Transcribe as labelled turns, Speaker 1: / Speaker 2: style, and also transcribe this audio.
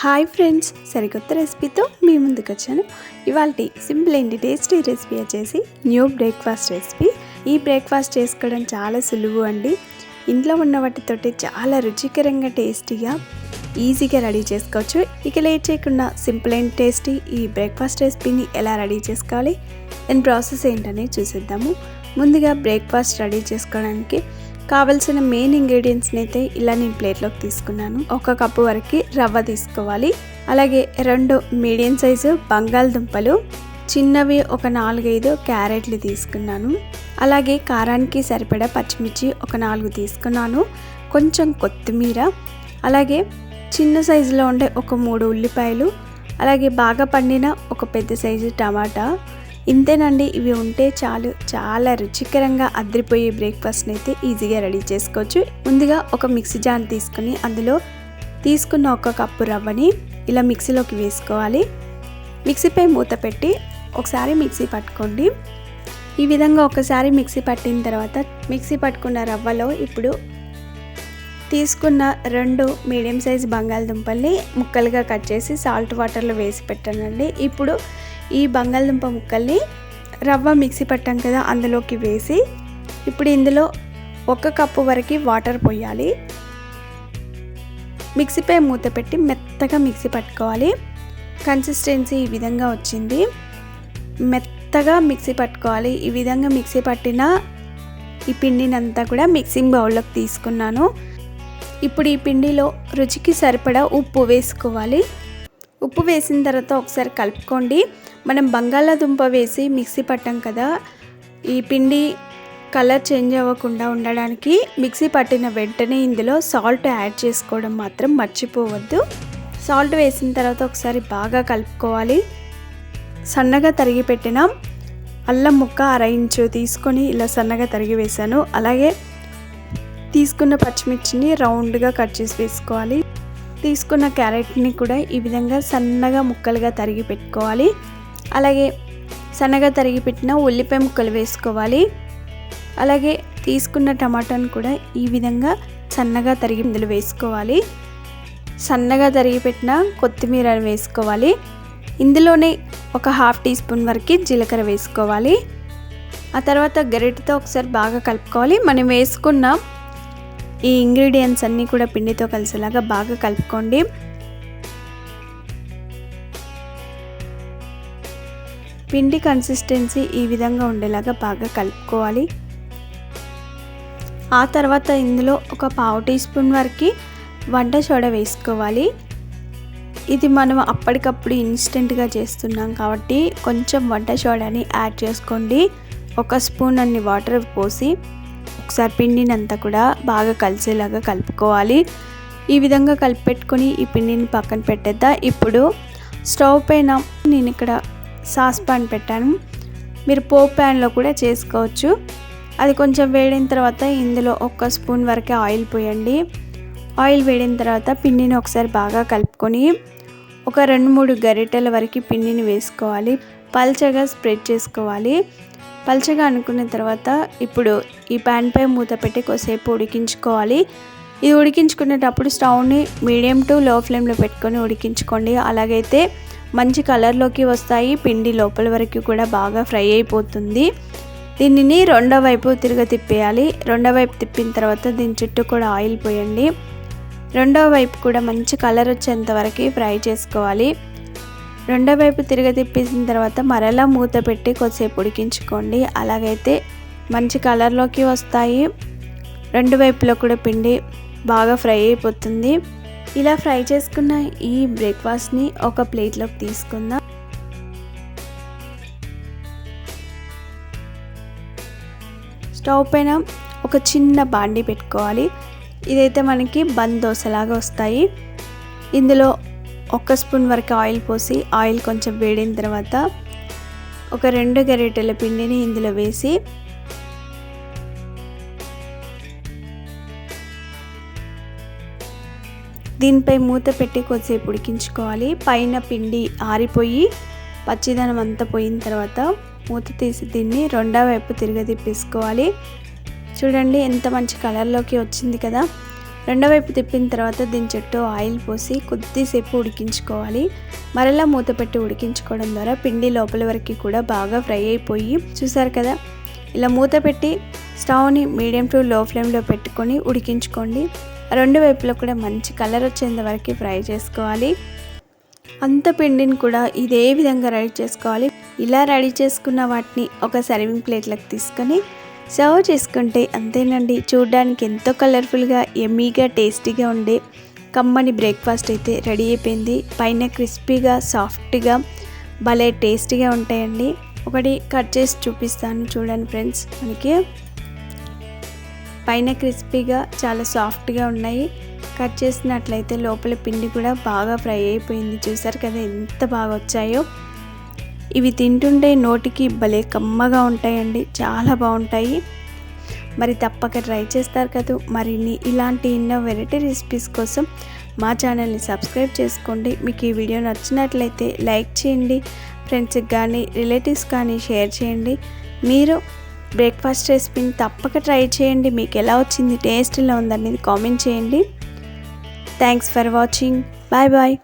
Speaker 1: Hi friends సరికొత్త రెసిపీతో మీ ముందుకు వచ్చాను ఇవాళ సింపుల్ అండి టేస్టీ రెసిపీ వచ్చేసి న్యూ బ్రేక్ఫాస్ట్ రెసిపీ. ఈ బ్రేక్ఫాస్ట్ చేసుకోవడం చాలా సులువు అండి. ఇంట్లో ఉన్న వాటితోటి చాలా రుచికరంగా టేస్టీగా ఈజీగా రెడీ చేసుకోవచ్చు. ఇక లేట్ చేయకుండా సింపుల్ అండ్ టేస్టీ ఈ బ్రేక్ఫాస్ట్ రెసిపీని ఎలా రెడీ చేసుకోవాలి దాని ప్రాసెస్ ఏంటనేది చూసేద్దాము. ముందుగా బ్రేక్ఫాస్ట్ రెడీ చేసుకోవడానికి కావలసిన మెయిన్ ఇంగ్రీడియంట్స్ని అయితే ఇలా నేను ప్లేట్లోకి తీసుకున్నాను. ఒక కప్పు వరకు రవ్వ తీసుకోవాలి. అలాగే రెండు మీడియం సైజు బంగాళదుంపలు చిన్నవి ఒక నాలుగైదు క్యారెట్లు తీసుకున్నాను. అలాగే కారానికి సరిపడా పచ్చిమిర్చి ఒక నాలుగు తీసుకున్నాను. కొంచెం కొత్తిమీర అలాగే చిన్న సైజులో ఉండే ఒక మూడు ఉల్లిపాయలు అలాగే బాగా పండిన ఒక పెద్ద సైజు టమాటా ఇంతేనండి ఇవి ఉంటే చాలు. చాలా రుచికరంగా అద్రిపోయే బ్రేక్ఫాస్ట్ని అయితే ఈజీగా రెడీ చేసుకోవచ్చు. ముందుగా ఒక మిక్సీ జార్ తీసుకుని అందులో తీసుకున్న ఒక కప్పు రవ్వని ఇలా మిక్సీలోకి వేసుకోవాలి. మిక్సీపై మూత పెట్టి ఒకసారి మిక్సీ పట్టుకోండి. ఈ విధంగా ఒకసారి మిక్సీ పట్టిన తర్వాత మిక్సీ పట్టుకున్న రవ్వలో ఇప్పుడు తీసుకున్న రెండు మీడియం సైజ్ బంగాళదుంపల్ని ముక్కలుగా కట్ చేసి సాల్ట్ వాటర్లో వేసి పెట్టానండి. ఇప్పుడు ఈ బంగాళదుంప ముక్కల్ని రవ్వ మిక్సీ పట్టాం కదా అందులోకి వేసి ఇప్పుడు ఇందులో ఒక కప్పు వరకు వాటర్ పోయాలి. మిక్సీపై మూత పెట్టి మెత్తగా మిక్సీ పట్టుకోవాలి. కన్సిస్టెన్సీ ఈ విధంగా వచ్చింది. మెత్తగా మిక్సీ పట్టుకోవాలి. ఈ విధంగా మిక్సీ పట్టిన ఈ పిండినంతా కూడా మిక్సింగ్ బౌల్లోకి తీసుకున్నాను. ఇప్పుడు ఈ పిండిలో రుచికి సరిపడా ఉప్పు వేసుకోవాలి. ఉప్పు వేసిన తర్వాత ఒకసారి కలుపుకోండి. మనం బంగాళాదుంప వేసి మిక్సీ పట్టాం కదా ఈ పిండి కలర్ చేంజ్ అవ్వకుండా ఉండడానికి మిక్సీ పట్టిన వెంటనే ఇందులో సాల్ట్ యాడ్ చేసుకోవడం మాత్రం మర్చిపోవద్దు. సాల్ట్ వేసిన తర్వాత ఒకసారి బాగా కలుపుకోవాలి. సన్నగా తరిగి పెట్టిన అల్లం ముక్క అర ఇంచు తీసుకొని ఇలా సన్నగా తరిగి వేసాను అలాగే తీసుకున్న పచ్చిమిర్చిని రౌండ్గా కట్ చేసి వేసుకోవాలి. తీసుకున్న క్యారెట్ని కూడా ఈ విధంగా సన్నగా ముక్కలుగా తరిగి పెట్టుకోవాలి. అలాగే సన్నగా తరిగి పెట్టిన ఉల్లిపాయ ముక్కలు వేసుకోవాలి. అలాగే తీసుకున్న టమాటాను కూడా ఈ విధంగా సన్నగా తరిగి ఇందులో వేసుకోవాలి. సన్నగా తరిగి పెట్టిన కొత్తిమీర వేసుకోవాలి. ఇందులోనే ఒక హాఫ్ టీ స్పూన్ వరకు జీలకర్ర వేసుకోవాలి. ఆ తర్వాత గరిటతో ఒకసారి బాగా కలుపుకోవాలి. మనం వేసుకున్న ఈ ఇంగ్రీడియంట్స్ అన్నీ కూడా పిండితో కలిసేలాగా బాగా కలుపుకోండి. పిండి కన్సిస్టెన్సీ ఈ విధంగా ఉండేలాగా బాగా కలుపుకోవాలి. ఆ తర్వాత ఇందులో ఒక పావు టీ స్పూన్ వరకు వంట సోడా వేసుకోవాలి. ఇది మనం అప్పటికప్పుడు ఇన్స్టెంట్గా చేస్తున్నాం కాబట్టి కొంచెం వంట సోడాని యాడ్ చేసుకోండి. ఒక స్పూన్ అన్ని వాటర్ పోసి ఒకసారి పిండినంతా కూడా బాగా కలిసేలాగా కలుపుకోవాలి. ఈ విధంగా కలిపెట్టుకొని ఈ పిండిని పక్కన పెట్టేద్దా. ఇప్పుడు స్టవ్ పైన నేను ఇక్కడ సాస్ పాన్ పెట్టాను. మీరు పోప్ ప్యాన్లో కూడా చేసుకోవచ్చు. అది కొంచెం వేడిన తర్వాత ఇందులో ఒక స్పూన్ వరకే ఆయిల్ పోయండి. ఆయిల్ వేడిన తర్వాత పిండిని ఒకసారి బాగా కలుపుకొని ఒక రెండు మూడు గరిటెల వరకు పిండిని వేసుకోవాలి. పల్చగా స్ప్రెడ్ చేసుకోవాలి. పల్చగా అనుకున్న తర్వాత ఇప్పుడు ఈ ప్యాన్పై మూత పెట్టి కొద్దిసేపు ఉడికించుకోవాలి. ఇది ఉడికించుకునేటప్పుడు స్టవ్ని మీడియం టు లో ఫ్లేమ్లో పెట్టుకొని ఉడికించుకోండి. అలాగైతే మంచి కలర్లోకి వస్తాయి. పిండి లోపల వరకు కూడా బాగా ఫ్రై అయిపోతుంది. దీనిని రెండో వైపు తిరగ తిప్పేయాలి. రెండో వైపు తిప్పిన తర్వాత దీని చుట్టూ కూడా ఆయిల్ పోయండి. రెండో వైపు కూడా మంచి కలర్ వచ్చేంత వరకు ఫ్రై చేసుకోవాలి. రెండో వైపు తిరగ తిప్పేసిన తర్వాత మరలా మూత పెట్టి కొద్దిసేపు ఉడికించుకోండి. అలాగైతే మంచి కలర్లోకి వస్తాయి. రెండు వైపులో కూడా పిండి బాగా ఫ్రై అయిపోతుంది. ఇలా ఫ్రై చేసుకున్న ఈ బ్రేక్ఫాస్ట్ని ఒక ప్లేట్లోకి తీసుకుందాం. స్టవ్ పైన ఒక చిన్న బాండి పెట్టుకోవాలి. ఇదైతే మనకి బంద్ దోశలాగా వస్తాయి. ఇందులో ఒక స్పూన్ వరకు ఆయిల్ పోసి ఆయిల్ కొంచెం వేడిన తర్వాత ఒక రెండు గరిటెల పిండిని ఇందులో వేసి దీనిపై మూత పెట్టి కొద్దిసేపు ఉడికించుకోవాలి. పైన పిండి ఆరిపోయి పచ్చిదనం అంతా పోయిన తర్వాత మూత తీసి దీన్ని రెండో వైపు తిరగ తిప్పేసుకోవాలి చూడండి ఎంత మంచి కలర్లోకి వచ్చింది కదా. రెండో వైపు తిప్పిన తర్వాత దీని చుట్టూ ఆయిల్ పోసి కొద్దిసేపు ఉడికించుకోవాలి. మరలా మూత పెట్టి ఉడికించుకోవడం ద్వారా పిండి లోపల వరకు కూడా బాగా ఫ్రై అయిపోయి చూసారు కదా? ఇలా మూత పెట్టి స్టవ్ని మీడియం టు లో ఫ్లేమ్లో పెట్టుకొని ఉడికించుకోండి. రెండు వైపులో కూడా మంచి కలర్ వచ్చేంత వరకు ఫ్రై చేసుకోవాలి. అంత పిండిని కూడా ఇదే విధంగా రెడీ చేసుకోవాలి. ఇలా రెడీ చేసుకున్న వాటిని ఒక సర్వింగ్ ప్లేట్లకు తీసుకొని సర్వ్ చేసుకుంటే అంతేనండి. చూడడానికి ఎంతో కలర్ఫుల్గా ఎమ్మీగా టేస్టీగా ఉండే కమ్మని బ్రేక్ఫాస్ట్ అయితే రెడీ అయిపోయింది. పైన క్రిస్పీగా సాఫ్ట్గా భలే టేస్టీగా ఉంటాయండి. ఒకటి కట్ చేసి చూపిస్తాను చూడండి ఫ్రెండ్స్ మనకి. పైన క్రిస్పీగా చాలా సాఫ్ట్గా ఉన్నాయి. కట్ చేసినట్లయితే లోపల పిండి కూడా బాగా ఫ్రై అయిపోయింది. చూసారు కదా ఎంత బాగా వచ్చాయో. ఇవి తింటుంటే నోటికి భలే కమ్మగా ఉంటాయండి. చాలా బాగుంటాయి. మరి తప్పక ట్రై చేస్తారు కదా. మరిన్ని ఇలాంటి ఎన్నో వెరైటీ రెసిపీస్ కోసం మా ఛానల్ని సబ్స్క్రైబ్ చేసుకోండి. మీకు ఈ వీడియో నచ్చినట్లయితే లైక్ చేయండి. ఫ్రెండ్స్కి కానీ రిలేటివ్స్ కానీ షేర్ చేయండి. మీరు బ్రేక్ఫాస్ట్ రెసిపీని తప్పక ట్రై చేయండి. మీకు ఎలా వచ్చింది టేస్ట్ ఎలా ఉందనేది కామెంట్ చేయండి. Thanks for watching. Bye bye.